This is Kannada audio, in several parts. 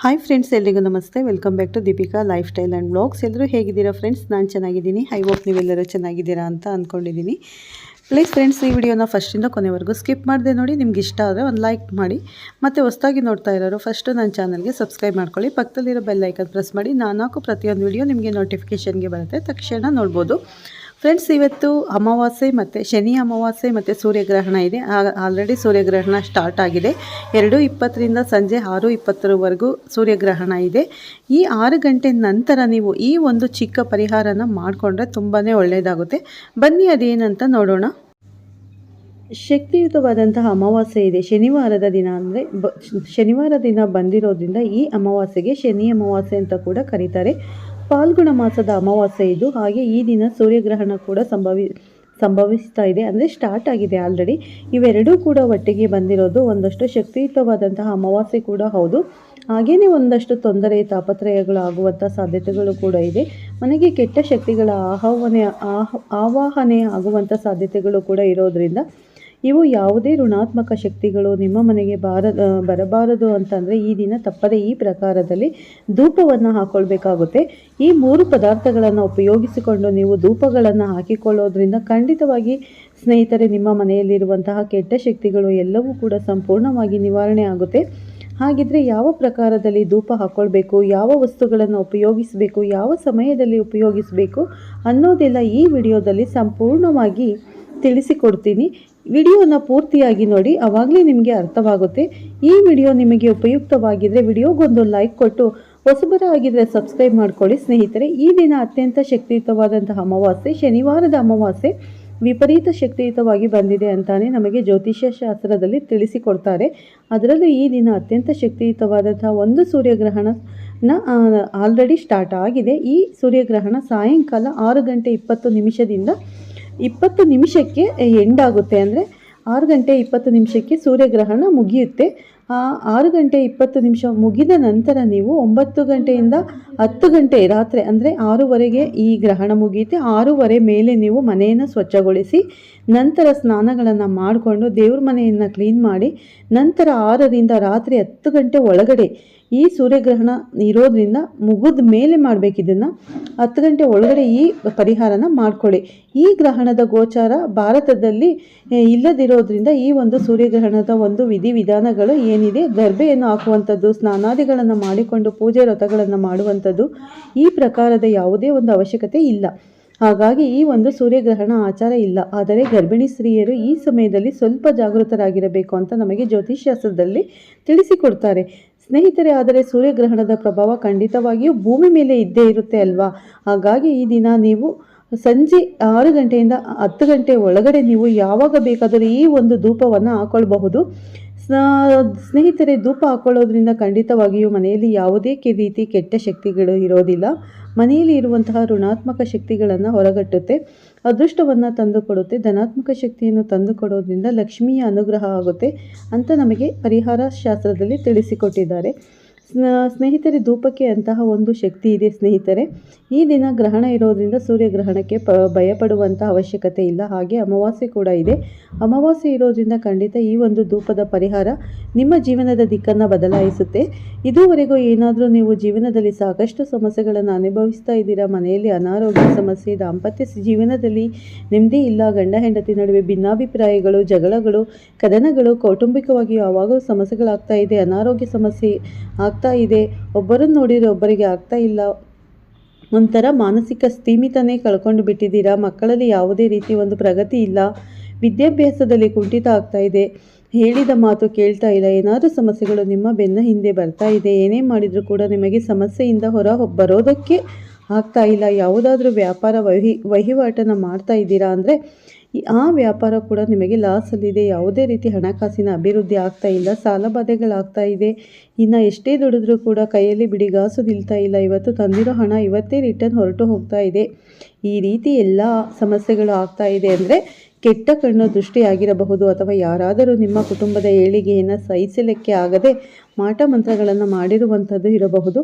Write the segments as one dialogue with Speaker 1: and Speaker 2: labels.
Speaker 1: ಹಾಯ್ ಫ್ರೆಂಡ್ಸ್ ಎಲ್ರಿಗೂ ನಮಸ್ತೆ. Welcome back to Deepika lifestyle and blogs ಎಲ್ಲರೂ ಹೇಗಿದ್ದೀರಾ ಫ್ರೆಂಡ್ಸ್ ನಾನು ಚೆನ್ನಾಗಿದ್ದೀನಿ. ಐ ಹೋಪ್ ನೀವೆಲ್ಲರೂ ಚೆನ್ನಾಗಿದ್ದೀರಾ ಅಂತ ಅಂದ್ಕೊಂಡಿದ್ದೀನಿ ಪ್ಲೀಸ್ ಫ್ರೆಂಡ್ಸ್ ಈ ವಿಡಿಯೋನ ಫಸ್ಟಿಂದ ಕೊನೆವರೆಗೂ ಸ್ಕಿಪ್ ಮಾಡಿದೆ ನೋಡಿ. ನಿಮ್ಗೆ ಇಷ್ಟ ಆದರೆ ಒಂದು ಲೈಕ್ ಮಾಡಿ. ಮತ್ತು ಹೊಸ್ದಾಗಿ ನೋಡ್ತಾ ಇರೋರು ಫಸ್ಟು ನನ್ನ ಚಾನಲ್ಗೆ ಸಬ್ಸ್ಕ್ರೈಬ್ ಮಾಡ್ಕೊಳ್ಳಿ. ಪಕ್ಕದಲ್ಲಿರೋ ಬೆಲ್ ಐಕನ್ ಪ್ರೆಸ್ ಮಾಡಿ. ನಾನು ಹಾಕೋ ಪ್ರತಿಯೊಂದು ವಿಡಿಯೋ ನಿಮಗೆ ನೋಟಿಫಿಕೇಷನ್ಗೆ ಬರುತ್ತೆ. ತಕ್ಷಣ ನೋಡ್ಬೋದು. ಫ್ರೆಂಡ್ಸ್ ಇವತ್ತು ಅಮಾವಾಸ್ಯೆ ಮತ್ತು ಶನಿ ಅಮಾವಾಸ್ಯೆ ಮತ್ತು ಸೂರ್ಯಗ್ರಹಣ ಇದೆ. ಆಲ್ರೆಡಿ ಸೂರ್ಯಗ್ರಹಣ ಸ್ಟಾರ್ಟ್ ಆಗಿದೆ. ಎರಡು ಇಪ್ಪತ್ತರಿಂದ ಸಂಜೆ ಆರು ಇಪ್ಪತ್ತರವರೆಗೂ ಸೂರ್ಯಗ್ರಹಣ ಇದೆ. ಈ ಆರು ಗಂಟೆ ನಂತರ ನೀವು ಈ ಒಂದು ಚಿಕ್ಕ ಪರಿಹಾರನ ಮಾಡಿಕೊಂಡ್ರೆ ತುಂಬಾ ಒಳ್ಳೆಯದಾಗುತ್ತೆ ಬನ್ನಿ ಅದೇನಂತ ನೋಡೋಣ. ಶಕ್ತಿಯುತವಾದಂತಹ ಅಮಾವಾಸ್ಯೆ ಇದೆ. ಶನಿವಾರದ ದಿನ ಅಂದರೆ ಬ, ಶನಿವಾರ ದಿನ ಬಂದಿರೋದ್ರಿಂದ ಈ ಅಮಾವಾಸ್ಯೆಗೆ ಶನಿ ಅಮಾವಾಸ್ಯೆ ಅಂತ ಕೂಡ ಕರೀತಾರೆ. ಫಾಲ್ಗುಣ ಮಾಸದ ಅಮಾವಾಸ್ಯೆ ಇದು. ಹಾಗೆ ಈ ದಿನ ಸೂರ್ಯಗ್ರಹಣ ಕೂಡ ಸಂಭವಿ, ಸಂಭವಿಸ್ತಾ ಇದೆ. ಅಂದರೆ ಸ್ಟಾರ್ಟ್ ಆಗಿದೆ ಆಲ್ರೆಡಿ ಇವೆರಡೂ ಕೂಡ ಒಟ್ಟಿಗೆ ಬಂದಿರೋದು ಒಂದಷ್ಟು ಶಕ್ತಿಯುತವಾದಂತಹ ಅಮಾವಾಸ್ಯೆ ಕೂಡ ಹೌದು. ಹಾಗೆಯೇ ಒಂದಷ್ಟು ತೊಂದರೆ ತಾಪತ್ರಯಗಳು ಆಗುವಂಥ ಸಾಧ್ಯತೆಗಳು ಕೂಡ ಇದೆ. ಮನೆಗೆ ಕೆಟ್ಟ ಶಕ್ತಿಗಳ ಆಹ್ವಾನೆ, ಆಹ್, ಆವಾಹನೆ ಆಗುವಂಥ ಸಾಧ್ಯತೆಗಳು ಕೂಡ ಇರೋದರಿಂದ ಇವು ಯಾವುದೇ ಋಣಾತ್ಮಕ ಶಕ್ತಿಗಳು ನಿಮ್ಮ ಮನೆಗೆ ಬಾರ ಬರಬಾರದು ಅಂತಂದರೆ ಈ ದಿನ ತಪ್ಪದೆ ಈ ಪ್ರಕಾರದಲ್ಲಿ ಧೂಪವನ್ನು ಹಾಕ್ಕೊಳ್ಬೇಕಾಗುತ್ತೆ ಈ ಮೂರು ಪದಾರ್ಥಗಳನ್ನು ಉಪಯೋಗಿಸಿಕೊಂಡು ನೀವು ಧೂಪಗಳನ್ನು ಹಾಕಿಕೊಳ್ಳೋದ್ರಿಂದ ಖಂಡಿತವಾಗಿ ಸ್ನೇಹಿತರೆ, ನಿಮ್ಮ ಮನೆಯಲ್ಲಿರುವಂತಹ ಕೆಟ್ಟ ಶಕ್ತಿಗಳು ಎಲ್ಲವೂ ಕೂಡ ಸಂಪೂರ್ಣವಾಗಿ ನಿವಾರಣೆ ಆಗುತ್ತೆ. ಹಾಗಿದ್ರೆ ಯಾವ ಪ್ರಕಾರದಲ್ಲಿ ಧೂಪ ಹಾಕ್ಕೊಳ್ಬೇಕು ಯಾವ ವಸ್ತುಗಳನ್ನು ಉಪಯೋಗಿಸಬೇಕು, ಯಾವ ಸಮಯದಲ್ಲಿ ಉಪಯೋಗಿಸಬೇಕು ಅನ್ನೋದೆಲ್ಲ ಈ ವಿಡಿಯೋದಲ್ಲಿ ಸಂಪೂರ್ಣವಾಗಿ ತಿಳಿಸಿಕೊಡ್ತೀನಿ. ವಿಡಿಯೋನ ಪೂರ್ತಿಯಾಗಿ ನೋಡಿ, ಅವಾಗಲೇ ನಿಮಗೆ ಅರ್ಥವಾಗುತ್ತೆ. ಈ ವಿಡಿಯೋ ನಿಮಗೆ ಉಪಯುಕ್ತವಾಗಿದ್ದರೆ ವಿಡಿಯೋಗೊಂದು ಲೈಕ್ ಕೊಟ್ಟು, ಹೊಸಬರ ಆಗಿದ್ದರೆ ಸಬ್ಸ್ಕ್ರೈಬ್ ಮಾಡ್ಕೊಳ್ಳಿ ಸ್ನೇಹಿತರೆ. ಈ ದಿನ ಅತ್ಯಂತ ಶಕ್ತಿಯುತವಾದಂತಹ ಅಮಾವಾಸ್ಯೆ, ಶನಿವಾರದ ಅಮಾವಾಸ್ಯೆ ವಿಪರೀತ ಶಕ್ತಿಯುತವಾಗಿ ಬಂದಿದೆ ಅಂತಾನೆ ನಮಗೆ ಜ್ಯೋತಿಷ್ಯ ಶಾಸ್ತ್ರದಲ್ಲಿ ತಿಳಿಸಿಕೊಡ್ತಾರೆ. ಅದರಲ್ಲೂ ಈ ದಿನ ಅತ್ಯಂತ ಶಕ್ತಿಯುತವಾದಂತಹ ಒಂದು ಸೂರ್ಯಗ್ರಹಣ, ನ ಆಲ್ರೆಡಿ ಸ್ಟಾರ್ಟ್ ಆಗಿದೆ. ಈ ಸೂರ್ಯಗ್ರಹಣ ಸಾಯಂಕಾಲ ಆರು ಗಂಟೆ ಇಪ್ಪತ್ತು ನಿಮಿಷದಿಂದ ಇಪ್ಪತ್ತು ನಿಮಿಷಕ್ಕೆ ಎಂಡ್ ಆಗುತ್ತೆ ಅಂದರೆ ಆರು ಗಂಟೆ ಇಪ್ಪತ್ತು ನಿಮಿಷಕ್ಕೆ ಸೂರ್ಯಗ್ರಹಣ ಮುಗಿಯುತ್ತೆ. ಆರು ಗಂಟೆ ಇಪ್ಪತ್ತು ನಿಮಿಷ ಮುಗಿದ ನಂತರ ನೀವು ಒಂಬತ್ತು ಗಂಟೆಯಿಂದ ಹತ್ತು ಗಂಟೆ ರಾತ್ರಿ ಅಂದರೆ ಆರೂವರೆಗೆ ಈ ಗ್ರಹಣ ಮುಗಿಯುತ್ತೆ. ಆರೂವರೆ ಮೇಲೆ ನೀವು ಮನೆಯನ್ನು ಸ್ವಚ್ಛಗೊಳಿಸಿ, ನಂತರ ಸ್ನಾನಗಳನ್ನು ಮಾಡಿಕೊಂಡು ದೇವ್ರ ಮನೆಯನ್ನು ಕ್ಲೀನ್ ಮಾಡಿ, ನಂತರ ಆರರಿಂದ ರಾತ್ರಿ ಹತ್ತು ಗಂಟೆ ಒಳಗಡೆ ಈ ಸೂರ್ಯಗ್ರಹಣ ಇರೋದ್ರಿಂದ ಮುಗಿದ ಮೇಲೆ ಮಾಡಬೇಕಿದ್ದನ್ನು ಹತ್ತು ಗಂಟೆ ಒಳಗಡೆ ಈ ಪರಿಹಾರನ ಮಾಡಿಕೊಳ್ಳಿ. ಈ ಗ್ರಹಣದ ಗೋಚಾರ ಭಾರತದಲ್ಲಿ ಇಲ್ಲದಿರೋದ್ರಿಂದ ಈ ಒಂದು ಸೂರ್ಯಗ್ರಹಣದ ಒಂದು ವಿಧಿವಿಧಾನಗಳು ಏನಿದೆ, ಗರ್ಭೆಯನ್ನು ಹಾಕುವಂಥದ್ದು, ಸ್ನಾನಾದಿಗಳನ್ನು ಮಾಡಿಕೊಂಡು ಪೂಜೆ ವ್ರತಗಳನ್ನು ಮಾಡುವಂಥದ್ದು, ಈ ಪ್ರಕಾರದ ಯಾವುದೇ ಒಂದು ಅವಶ್ಯಕತೆ ಇಲ್ಲ. ಹಾಗಾಗಿ ಈ ಒಂದು ಸೂರ್ಯಗ್ರಹಣ ಆಚಾರ ಇಲ್ಲ. ಆದರೆ ಗರ್ಭಿಣಿ ಸ್ತ್ರೀಯರು ಈ ಸಮಯದಲ್ಲಿ ಸ್ವಲ್ಪ ಜಾಗೃತರಾಗಿರಬೇಕು ಅಂತ ನಮಗೆ ಜ್ಯೋತಿಷ್ಯಾಸ್ತ್ರದಲ್ಲಿ ತಿಳಿಸಿಕೊಡ್ತಾರೆ. ಸ್ನೇಹಿತರೆ, ಆದರೆ ಸೂರ್ಯಗ್ರಹಣದ ಪ್ರಭಾವ ಖಂಡಿತವಾಗಿಯೂ ಭೂಮಿ ಮೇಲೆ ಇದ್ದೇ ಇರುತ್ತೆ ಅಲ್ವಾ? ಹಾಗಾಗಿ ಈ ದಿನ ನೀವು ಸಂಜೆ ಆರು ಗಂಟೆಯಿಂದ ಹತ್ತು ಗಂಟೆ ಒಳಗಡೆ ನೀವು ಯಾವಾಗ ಬೇಕಾದರೂ ಈ ಒಂದು ಧೂಪವನ್ನು ಹಾಕೊಳ್ಬಹುದು. ಸ್ನೇಹಿತರೆ, ಧೂಪ ಹಾಕೊಳ್ಳೋದ್ರಿಂದ ಖಂಡಿತವಾಗಿಯೂ ಮನೆಯಲ್ಲಿ ಯಾವುದೇ ರೀತಿ ಕೆಟ್ಟ ಶಕ್ತಿಗಳು ಇರೋದಿಲ್ಲ. ಮನೆಯಲ್ಲಿ ಇರುವಂತಹ ಋಣಾತ್ಮಕ ಶಕ್ತಿಗಳನ್ನು ಹೊರಗಟ್ಟುತ್ತೆ, ಅದೃಷ್ಟವನ್ನು ತಂದುಕೊಡುತ್ತೆ, ಧನಾತ್ಮಕ ಶಕ್ತಿಯನ್ನು ತಂದುಕೊಡೋದ್ರಿಂದ ಲಕ್ಷ್ಮಿಯ ಅನುಗ್ರಹ ಆಗುತ್ತೆ ಅಂತ ನಮಗೆ ಪರಿಹಾರ ಶಾಸ್ತ್ರದಲ್ಲಿ ತಿಳಿಸಿಕೊಟ್ಟಿದ್ದಾರೆ. ಸ್ನೇಹಿತರೆ, ಧೂಪಕ್ಕೆ ಅಂತಹ ಒಂದು ಶಕ್ತಿ ಇದೆ ಸ್ನೇಹಿತರೆ. ಈ ದಿನ ಗ್ರಹಣ ಇರೋದ್ರಿಂದ ಸೂರ್ಯಗ್ರಹಣಕ್ಕೆ ಪ ಭಯಪಡುವಂಥ ಅವಶ್ಯಕತೆ ಇಲ್ಲ. ಹಾಗೆ ಅಮಾವಾಸ್ಯೆ ಕೂಡ ಇದೆ. ಅಮಾವಾಸ್ಯೆ ಇರೋದ್ರಿಂದ ಖಂಡಿತ ಈ ಒಂದು ಧೂಪದ ಪರಿಹಾರ ನಿಮ್ಮ ಜೀವನದ ದಿಕ್ಕನ್ನು ಬದಲಾಯಿಸುತ್ತೆ. ಇದುವರೆಗೂ ಏನಾದರೂ ನೀವು ಜೀವನದಲ್ಲಿ ಸಾಕಷ್ಟು ಸಮಸ್ಯೆಗಳನ್ನು ಅನುಭವಿಸ್ತಾ ಇದ್ದೀರಾ? ಮನೆಯಲ್ಲಿ ಅನಾರೋಗ್ಯ ಸಮಸ್ಯೆ, ದಾಂಪತ್ಯ ಜೀವನದಲ್ಲಿ ನೆಮ್ಮದಿ ಇಲ್ಲ, ಗಂಡ ಹೆಂಡತಿ ನಡುವೆ ಭಿನ್ನಾಭಿಪ್ರಾಯಗಳು, ಜಗಳಗಳು, ಕದನಗಳು, ಕೌಟುಂಬಿಕವಾಗಿ ಯಾವಾಗಲೂ ಸಮಸ್ಯೆಗಳಾಗ್ತಾ ಇದೆ. ಅನಾರೋಗ್ಯ ಸಮಸ್ಯೆ ಇದೆ. ಒಬ್ಬರನ್ನು ನೋಡಿದರೆ ಒಬ್ಬರಿಗೆ ಆಗ್ತಾ ಇಲ್ಲ. ಒಂಥರ ಮಾನಸಿಕ ಸ್ಥೀಮಿತನೇ ಕಳ್ಕೊಂಡು ಬಿಟ್ಟಿದ್ದೀರಾ? ಮಕ್ಕಳಲ್ಲಿ ಯಾವುದೇ ರೀತಿ ಒಂದು ಪ್ರಗತಿ ಇಲ್ಲ. ವಿದ್ಯಾಭ್ಯಾಸದಲ್ಲಿ ಕುಂಠಿತ ಆಗ್ತಾ ಇದೆ. ಹೇಳಿದ ಮಾತು ಕೇಳ್ತಾ ಇಲ್ಲ. ಏನಾದರೂ ಸಮಸ್ಯೆಗಳು ನಿಮ್ಮ ಬೆನ್ನ ಹಿಂದೆ ಬರ್ತಾ ಇದೆ. ಏನೇ ಮಾಡಿದರೂ ಕೂಡ ನಿಮಗೆ ಸಮಸ್ಯೆಯಿಂದ ಹೊರ ಬರೋದಕ್ಕೆ ಆಗ್ತಾ ಇಲ್ಲ. ಯಾವುದಾದ್ರೂ ವ್ಯಾಪಾರ ವಹಿ, ವಹಿವಾಟನ್ನು ಮಾಡ್ತಾ ಇದ್ದೀರಾ ಅಂದರೆ ಆ ವ್ಯಾಪಾರ ಕೂಡ ನಿಮಗೆ ಲಾಸಲ್ಲಿದೆ ಯಾವುದೇ ರೀತಿ ಹಣಕಾಸಿನ ಅಭಿವೃದ್ಧಿ ಆಗ್ತಾ ಇಲ್ಲ, ಸಾಲ ಬಾಧೆಗಳಾಗ್ತಾ ಇದೆ. ಇನ್ನು ಎಷ್ಟೇ ದುಡಿದ್ರೂ ಕೂಡ ಕೈಯಲ್ಲಿ ಬಿಡಿಗಾಸು ನಿಲ್ತಾ ಇಲ್ಲ. ಇವತ್ತು ತಂದಿರೋ ಹಣ ಇವತ್ತೇ ರಿಟರ್ನ್ ಹೊರಟು ಹೋಗ್ತಾ ಇದೆ. ಈ ರೀತಿ ಎಲ್ಲ ಸಮಸ್ಯೆಗಳು ಆಗ್ತಾ ಇದೆ ಅಂದರೆ ಕೆಟ್ಟ ಕಣ್ಣು ದೃಷ್ಟಿಯಾಗಿರಬಹುದು ಅಥವಾ ಯಾರಾದರೂ ನಿಮ್ಮ ಕುಟುಂಬದ ಏಳಿಗೆಯನ್ನು ಸಹಿಸಲಿಕ್ಕೆ ಆಗದೆ ಮಾಟ ಮಂತ್ರಗಳನ್ನು ಮಾಡಿರುವಂಥದ್ದು ಇರಬಹುದು.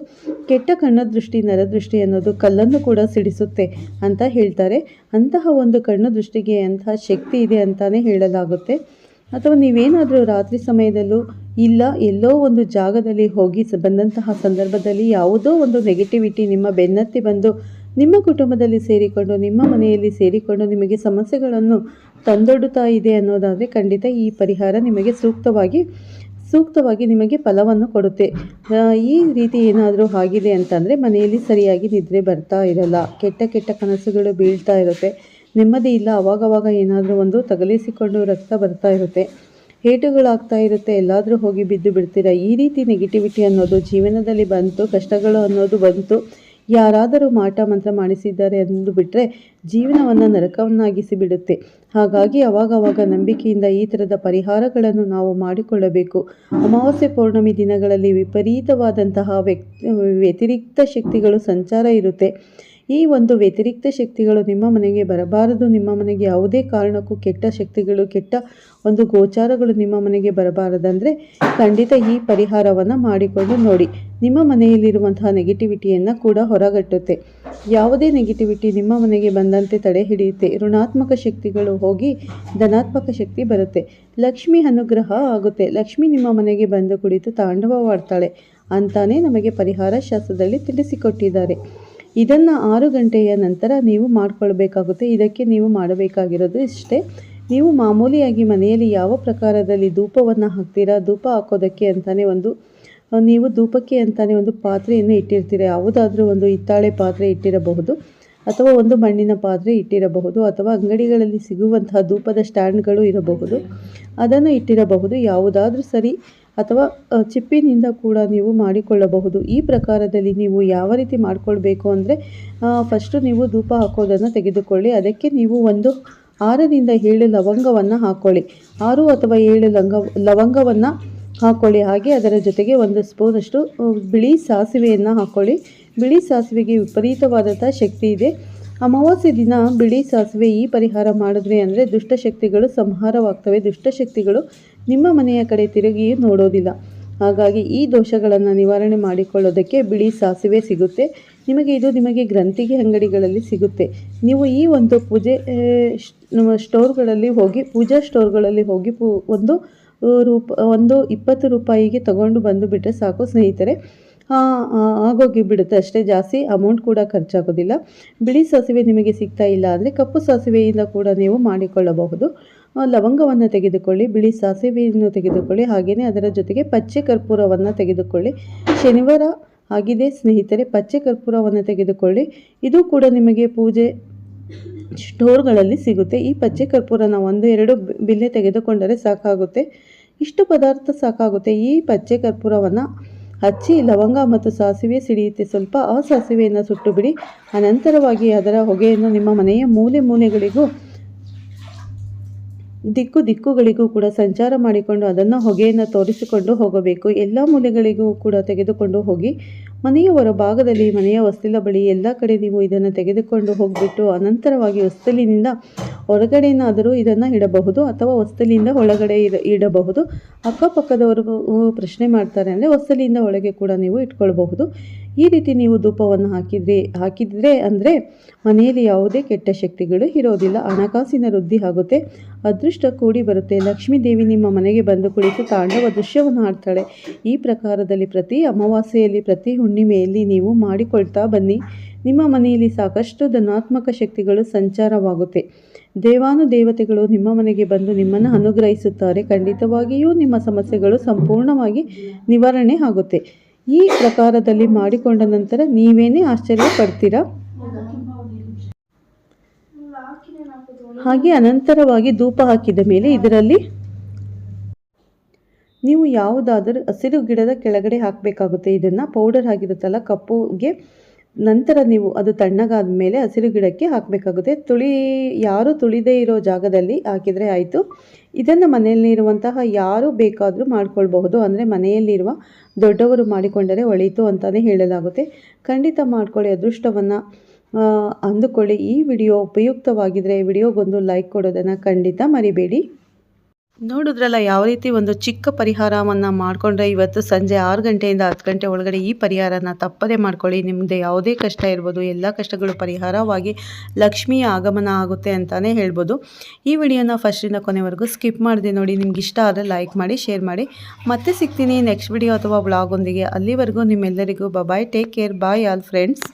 Speaker 1: ಕೆಟ್ಟ ಕಣ್ಣು ದೃಷ್ಟಿ ನರದೃಷ್ಟಿ ಅನ್ನೋದು ಕಲ್ಲನ್ನು ಕೂಡ ಸಿಡಿಸುತ್ತೆ ಅಂತ ಹೇಳ್ತಾರೆ. ಅಂತಹ ಒಂದು ಕಣ್ಣು ದೃಷ್ಟಿಗೆ ಅಂತಹ ಶಕ್ತಿ ಇದೆ ಅಂತಲೇ ಹೇಳಲಾಗುತ್ತೆ. ಅಥವಾ ನೀವೇನಾದರೂ ರಾತ್ರಿ ಸಮಯದಲ್ಲೂ ಇಲ್ಲ, ಎಲ್ಲೋ ಒಂದು ಜಾಗದಲ್ಲಿ ಹೋಗಿ ಬಂದಂತಹ ಸಂದರ್ಭದಲ್ಲಿ ಯಾವುದೋ ಒಂದು ನೆಗೆಟಿವಿಟಿ ನಿಮ್ಮ ಬೆನ್ನತ್ತಿ ಬಂದು ನಿಮ್ಮ ಕುಟುಂಬದಲ್ಲಿ ಸೇರಿಕೊಂಡು, ನಿಮ್ಮ ಮನೆಯಲ್ಲಿ ಸೇರಿಕೊಂಡು ನಿಮಗೆ ಸಮಸ್ಯೆಗಳನ್ನು ತಂದೊಡ್ಡುತ್ತಾ ಇದೆ ಅನ್ನೋದಾದರೆ ಖಂಡಿತ ಈ ಪರಿಹಾರ ನಿಮಗೆ ಸೂಕ್ತವಾಗಿ ಸೂಕ್ತವಾಗಿ ನಿಮಗೆ ಫಲವನ್ನು ಕೊಡುತ್ತೆ. ಈ ರೀತಿ ಏನಾದರೂ ಆಗಿದೆ ಅಂತಂದರೆ ಮನೆಯಲ್ಲಿ ಸರಿಯಾಗಿ ನಿದ್ರೆ ಬರ್ತಾ ಇರಲ್ಲ. ಕೆಟ್ಟ ಕೆಟ್ಟ ಕನಸುಗಳು ಬೀಳ್ತಾ ಇರುತ್ತೆ. ನೆಮ್ಮದಿ ಇಲ್ಲ. ಅವಾಗವಾಗ ಏನಾದರೂ ಒಂದು ತಗಲಿಸಿಕೊಂಡು ರಕ್ತ ಬರ್ತಾ ಇರುತ್ತೆ. ಏಟುಗಳಾಗ್ತಾ ಇರುತ್ತೆ. ಎಲ್ಲಾದರೂ ಹೋಗಿ ಬಿದ್ದು ಬಿಡ್ತೀರಾ? ಈ ರೀತಿ ನೆಗೆಟಿವಿಟಿ ಅನ್ನೋದು ಜೀವನದಲ್ಲಿ ಬಂತು, ಕಷ್ಟಗಳು ಅನ್ನೋದು ಬಂತು. ಯಾರಾದರೂ ಮಾಟ ಮಂತ್ರ ಮಾಡಿಸಿದ್ದಾರೆ ಅಂದುಬಿಟ್ರೆ ಜೀವನವನ್ನು ನರಕವನ್ನಾಗಿಸಿ ಬಿಡುತ್ತೆ ಹಾಗಾಗಿ ಅವಾಗವಾಗ ನಂಬಿಕೆಯಿಂದ ಈ ಥರದ ಪರಿಹಾರಗಳನ್ನು ನಾವು ಮಾಡಿಕೊಳ್ಳಬೇಕು. ಅಮಾವಾಸ್ಯೆ ಪೌರ್ಣಮಿ ದಿನಗಳಲ್ಲಿ ವಿಪರೀತವಾದಂತಹ ವ್ಯಕ್ ವ್ಯತಿರಿಕ್ತ ಶಕ್ತಿಗಳು ಸಂಚಾರ ಇರುತ್ತೆ. ಈ ಒಂದು ವ್ಯತಿರಿಕ್ತ ಶಕ್ತಿಗಳು ನಿಮ್ಮ ಮನೆಗೆ ಬರಬಾರದು. ನಿಮ್ಮ ಮನೆಗೆ ಯಾವುದೇ ಕಾರಣಕ್ಕೂ ಕೆಟ್ಟ ಶಕ್ತಿಗಳು, ಕೆಟ್ಟ ಒಂದು ಗೋಚಾರಗಳು ನಿಮ್ಮ ಮನೆಗೆ ಬರಬಾರದಂದರೆ ಖಂಡಿತ ಈ ಪರಿಹಾರವನ್ನು ಮಾಡಿಕೊಂಡು ನೋಡಿ. ನಿಮ್ಮ ಮನೆಯಲ್ಲಿರುವಂತಹ ನೆಗೆಟಿವಿಟಿಯನ್ನು ಕೂಡ ಹೊರಗಟ್ಟುತ್ತೆ. ಯಾವುದೇ ನೆಗೆಟಿವಿಟಿ ನಿಮ್ಮ ಮನೆಗೆ ಬಂದಂತೆ ತಡೆ ಹಿಡಿಯುತ್ತೆ. ಋಣಾತ್ಮಕ ಶಕ್ತಿಗಳು ಹೋಗಿ ಧನಾತ್ಮಕ ಶಕ್ತಿ ಬರುತ್ತೆ. ಲಕ್ಷ್ಮಿ ಅನುಗ್ರಹ ಆಗುತ್ತೆ. ಲಕ್ಷ್ಮಿ ನಿಮ್ಮ ಮನೆಗೆ ಬಂದು ಕುಳಿತು ತಾಂಡವವಾಡ್ತಾಳೆ ಅಂತಾನೆ ನಮಗೆ ಪರಿಹಾರ ಶಾಸ್ತ್ರದಲ್ಲಿ ತಿಳಿಸಿಕೊಟ್ಟಿದ್ದಾರೆ. ಇದನ್ನು ಆರು ಗಂಟೆಯ ನಂತರ ನೀವು ಮಾಡಿಕೊಳ್ಬೇಕಾಗುತ್ತೆ. ಇದಕ್ಕೆ ನೀವು ಮಾಡಬೇಕಾಗಿರೋದು ಇಷ್ಟೇ. ನೀವು ಮಾಮೂಲಿಯಾಗಿ ಮನೆಯಲ್ಲಿ ಯಾವ ಪ್ರಕಾರದಲ್ಲಿ ಧೂಪವನ್ನು ಹಾಕ್ತೀರಾ? ಧೂಪ ಹಾಕೋದಕ್ಕೆ ಅಂತಲೇ ಒಂದು, ನೀವು ಧೂಪಕ್ಕೆ ಅಂತಲೇ ಒಂದು ಪಾತ್ರೆಯನ್ನು ಇಟ್ಟಿರ್ತೀರ. ಯಾವುದಾದ್ರೂ ಒಂದು ಹಿತ್ತಾಳೆ ಪಾತ್ರೆ ಇಟ್ಟಿರಬಹುದು, ಅಥವಾ ಒಂದು ಮಣ್ಣಿನ ಪಾತ್ರೆ ಇಟ್ಟಿರಬಹುದು, ಅಥವಾ ಅಂಗಡಿಗಳಲ್ಲಿ ಸಿಗುವಂತಹ ಧೂಪದ ಸ್ಟ್ಯಾಂಡ್ಗಳು ಇರಬಹುದು. ಅದನ್ನು ಇಟ್ಟಿರಬಹುದು. ಯಾವುದಾದ್ರೂ ಸರಿ ಅಥವಾ ಚಿಪ್ಪಿನಿಂದ ಕೂಡ ನೀವು ಮಾಡಿಕೊಳ್ಳಬಹುದು. ಈ ಪ್ರಕಾರದಲ್ಲಿ ನೀವು ಯಾವ ರೀತಿ ಮಾಡಿಕೊಳ್ಬೇಕು ಅಂದರೆ ಫಸ್ಟು ನೀವು ಧೂಪ ಹಾಕೋದನ್ನು ತೆಗೆದುಕೊಳ್ಳಿ. ಅದಕ್ಕೆ ನೀವು ಒಂದು ಆರರಿಂದ ಏಳು ಲವಂಗವನ್ನು ಹಾಕ್ಕೊಳ್ಳಿ ಆರು ಅಥವಾ ಏಳು ಲಂಗ, ಲವಂಗವನ್ನು ಹಾಕ್ಕೊಳ್ಳಿ ಹಾಗೆ ಅದರ ಜೊತೆಗೆ ಒಂದು ಸ್ಪೂನಷ್ಟು ಬಿಳಿ ಸಾಸಿವೆಯನ್ನು ಹಾಕ್ಕೊಳ್ಳಿ ಬಿಳಿ ಸಾಸಿವೆಗೆ ವಿಪರೀತವಾದಂಥ ಶಕ್ತಿ ಇದೆ. ಅಮಾವಾಸ್ಯೆ ದಿನ ಬಿಳಿ ಸಾಸಿವೆ ಈ ಪರಿಹಾರ ಮಾಡಿದ್ವಿ ಅಂದರೆ ದುಷ್ಟಶಕ್ತಿಗಳು ಸಂಹಾರವಾಗ್ತವೆ. ದುಷ್ಟಶಕ್ತಿಗಳು ನಿಮ್ಮ ಮನೆಯ ಕಡೆ ತಿರುಗಿಯೂ ನೋಡೋದಿಲ್ಲ. ಹಾಗಾಗಿ ಈ ದೋಷಗಳನ್ನು ನಿವಾರಣೆ ಮಾಡಿಕೊಳ್ಳೋದಕ್ಕೆ ಬಿಳಿ ಸಾಸಿವೆ ಸಿಗುತ್ತೆ. ನಿಮಗೆ ಇದು ನಿಮಗೆ ಗ್ರಂಥಿಗೆ ಅಂಗಡಿಗಳಲ್ಲಿ ಸಿಗುತ್ತೆ. ನೀವು ಈ ಒಂದು ಪೂಜೆ ನಮ್ಮ ಸ್ಟೋರ್ಗಳಲ್ಲಿ ಹೋಗಿ, ಪೂಜಾ ಸ್ಟೋರ್ಗಳಲ್ಲಿ ಹೋಗಿ ಪೂ, ಒಂದು ರೂಪ, ಒಂದು ಇಪ್ಪತ್ತು ರೂಪಾಯಿಗೆ ತಗೊಂಡು ಬಂದು ಬಿಟ್ಟರೆ ಸಾಕು ಸ್ನೇಹಿತರೆ. ಆಗೋಗಿ ಬಿಡುತ್ತೆ ಅಷ್ಟೇ ಜಾಸ್ತಿ, ಅಮೌಂಟ್ ಕೂಡ ಖರ್ಚಾಗೋದಿಲ್ಲ. ಬಿಳಿ ಸಾಸಿವೆ ನಿಮಗೆ ಸಿಗ್ತಾ ಇಲ್ಲ ಅಂದರೆ ಕಪ್ಪು ಸಾಸಿವೆಯಿಂದ ಕೂಡ ನೀವು ಮಾಡಿಕೊಳ್ಳಬಹುದು. ಲವಂಗವನ್ನು ತೆಗೆದುಕೊಳ್ಳಿ, ಬಿಳಿ ಸಾಸಿವೆಯನ್ನು ತೆಗೆದುಕೊಳ್ಳಿ ಹಾಗೆಯೇ ಅದರ ಜೊತೆಗೆ ಪಚ್ಚೆ ಕರ್ಪೂರವನ್ನು ತೆಗೆದುಕೊಳ್ಳಿ. ಶನಿವಾರ ಆಗಿದೆ ಸ್ನೇಹಿತರೆ, ಪಚ್ಚೆ ಕರ್ಪೂರವನ್ನು ತೆಗೆದುಕೊಳ್ಳಿ. ಇದು ಕೂಡ ನಿಮಗೆ ಪೂಜೆ ಸ್ಟೋರ್ಗಳಲ್ಲಿ ಸಿಗುತ್ತೆ. ಈ ಪಚ್ಚೆ ಕರ್ಪೂರನ ಒಂದು, ಎರಡು ಬಿಲ್ಲೆ ತೆಗೆದುಕೊಂಡರೆ ಸಾಕಾಗುತ್ತೆ. ಇಷ್ಟು ಪದಾರ್ಥ ಸಾಕಾಗುತ್ತೆ. ಈ ಪಚ್ಚೆ ಕರ್ಪೂರವನ್ನು ಹಚ್ಚಿ ಲವಂಗ ಮತ್ತು ಸಾಸಿವೆ ಸಿಡಿಯುತ್ತೆ. ಸ್ವಲ್ಪ ಆ ಸಾಸಿವೆಯನ್ನು ಸುಟ್ಟು ಬಿಡಿ. ಅನಂತರವಾಗಿ ಅದರ ಹೊಗೆಯನ್ನು ನಿಮ್ಮ ಮನೆಯ ಮೂಲೆ ಮೂಲೆಗಳಿಗೂ ದಿಕ್ಕು ದಿಕ್ಕುಗಳಿಗೂ ಕೂಡ ಸಂಚಾರ ಮಾಡಿಕೊಂಡು ಅದನ್ನು ಹೊಗೆಯನ್ನು ತೋರಿಸಿಕೊಂಡು ಹೋಗಬೇಕು. ಎಲ್ಲ ಮೂಲೆಗಳಿಗೂ ಕೂಡ ತೆಗೆದುಕೊಂಡು ಹೋಗಿ, ಮನೆಯ ಹೊರಭಾಗದಲ್ಲಿ ಮನೆಯ ಹೊಸ್ತಿಲ ಬಳಿ ಎಲ್ಲ ಕಡೆ ನೀವು ಇದನ್ನು ತೆಗೆದುಕೊಂಡು ಹೋಗಿಬಿಟ್ಟು ಅನಂತರವಾಗಿ ಹೊಸ್ತಲಿನಿಂದ ಹೊರಗಡೆನಾದರೂ ಇದನ್ನು ಇಡಬಹುದು ಅಥವಾ ಹೊಸ್ತಲಿಂದ ಒಳಗಡೆ ಇಡ ಇಡಬಹುದು. ಅಕ್ಕಪಕ್ಕದವರು ಪ್ರಶ್ನೆ ಮಾಡ್ತಾರೆ ಅಂದರೆ ವಸ್ತಲಿಯಿಂದ ಒಳಗೆ ಕೂಡ ನೀವು ಇಟ್ಕೊಳ್ಬಹುದು. ಈ ರೀತಿ ನೀವು ಧೂಪವನ್ನು ಹಾಕಿದ್ರೆ ಹಾಕಿದ್ರೆ ಅಂದರೆ ಮನೆಯಲ್ಲಿ ಯಾವುದೇ ಕೆಟ್ಟ ಶಕ್ತಿಗಳು ಇರೋದಿಲ್ಲ. ಹಣಕಾಸಿನ ವೃದ್ಧಿ ಆಗುತ್ತೆ. ಅದೃಷ್ಟ ಕೂಡಿ ಬರುತ್ತೆ. ಲಕ್ಷ್ಮೀ ದೇವಿ ನಿಮ್ಮ ಮನೆಗೆ ಬಂದು ಕುಳಿತು ತಾಂಡವ ದೃಶ್ಯವನ್ನು ಆಡ್ತಾಳೆ ಈ ಪ್ರಕಾರದಲ್ಲಿ ಪ್ರತಿ ಅಮಾವಾಸ್ಯೆಯಲ್ಲಿ, ಪ್ರತಿ ಹುಣ್ಣಿಮೆಯಲ್ಲಿ ನೀವು ಮಾಡಿಕೊಳ್ತಾ ಬನ್ನಿ. ನಿಮ್ಮ ಮನೆಯಲ್ಲಿ ಸಾಕಷ್ಟು ಧನಾತ್ಮಕ ಶಕ್ತಿಗಳು ಸಂಚಾರವಾಗುತ್ತೆ. ದೇವಾನು ದೇವತೆಗಳು ನಿಮ್ಮ ಮನೆಗೆ ಬಂದು ನಿಮ್ಮನ್ನು ಅನುಗ್ರಹಿಸುತ್ತಾರೆ. ಖಂಡಿತವಾಗಿಯೂ ನಿಮ್ಮ ಸಮಸ್ಯೆಗಳು ಸಂಪೂರ್ಣವಾಗಿ ನಿವಾರಣೆ ಆಗುತ್ತೆ. ಈ ಪ್ರಕಾರದಲ್ಲಿ ಮಾಡಿಕೊಂಡ ನಂತರ ನೀವೇನೇ ಆಶ್ಚರ್ಯ ಪಡ್ತೀರಾ ಹಾಗೆ ಅನಂತರವಾಗಿ ಧೂಪ ಹಾಕಿದ ಮೇಲೆ ಇದರಲ್ಲಿ? ನೀವು ಯಾವುದಾದರೂ ಹಸಿರು ಗಿಡದ ಕೆಳಗಡೆ ಹಾಕಬೇಕಾಗುತ್ತೆ. ಇದನ್ನು ಪೌಡರ್ ಆಗಿರುತ್ತಲ್ಲ ಕಪ್ಪುಗೆ ನಂತರ ನೀವು ಅದು ತಣ್ಣಗಾದ ಮೇಲೆ ಹಸಿರು ಗಿಡಕ್ಕೆ ಹಾಕಬೇಕಾಗುತ್ತೆ. ತುಳಿ, ಯಾರು ತುಳಿದೇ ಇರೋ ಜಾಗದಲ್ಲಿ ಹಾಕಿದರೆ ಆಯಿತು. ಇದನ್ನು ಮನೆಯಲ್ಲಿರುವಂತಹ ಯಾರು ಬೇಕಾದರೂ ಮಾಡ್ಕೊಳ್ಬಹುದು. ಅಂದರೆ ಮನೆಯಲ್ಲಿರುವ ದೊಡ್ಡವರು ಮಾಡಿಕೊಂಡರೆ ಒಳಿತು ಅಂತಲೇ ಹೇಳಲಾಗುತ್ತೆ. ಖಂಡಿತ ಮಾಡ್ಕೊಳ್ಳಿ, ಅದೃಷ್ಟವನ್ನು ಅಂದುಕೊಳ್ಳಿ. ಈ ವಿಡಿಯೋ ಉಪಯುಕ್ತವಾಗಿದ್ದರೆ ವಿಡಿಯೋಗೊಂದು ಲೈಕ್ ಕೊಡೋದನ್ನು ಖಂಡಿತ ಮರಿಬೇಡಿ. ನೋಡಿದ್ರಲ್ಲ, ಯಾವ ರೀತಿ ಒಂದು ಚಿಕ್ಕ ಪರಿಹಾರವನ್ನು ಮಾಡಿಕೊಂಡ್ರೆ ಇವತ್ತು ಸಂಜೆ ಆರು ಗಂಟೆಯಿಂದ ಹತ್ತು ಗಂಟೆ ಒಳಗಡೆ ಈ ಪರಿಹಾರನ ತಪ್ಪದೇ ಮಾಡ್ಕೊಳ್ಳಿ. ನಿಮ್ಮದು ಯಾವುದೇ ಕಷ್ಟ ಇರ್ಬೋದು, ಎಲ್ಲ ಕಷ್ಟಗಳು ಪರಿಹಾರವಾಗಿ ಲಕ್ಷ್ಮಿಯ ಆಗಮನ ಆಗುತ್ತೆ ಅಂತಲೇ ಹೇಳ್ಬೋದು. ಈ ವಿಡಿಯೋನ ಫಸ್ಟಿಂದ ಕೊನೆವರೆಗೂ ಸ್ಕಿಪ್ ಮಾಡಿದೆ ನೋಡಿ. ನಿಮ್ಗೆ ಇಷ್ಟ ಆದರೆ ಲೈಕ್ ಮಾಡಿ ಶೇರ್ ಮಾಡಿ. ಮತ್ತೆ ಸಿಗ್ತೀನಿ ನೆಕ್ಸ್ಟ್ ವಿಡಿಯೋ ಅಥವಾ ಬ್ಲಾಗೊಂದಿಗೆ ಅಲ್ಲಿವರೆಗೂ ನಿಮ್ಮೆಲ್ಲರಿಗೂ bye take care bye all friends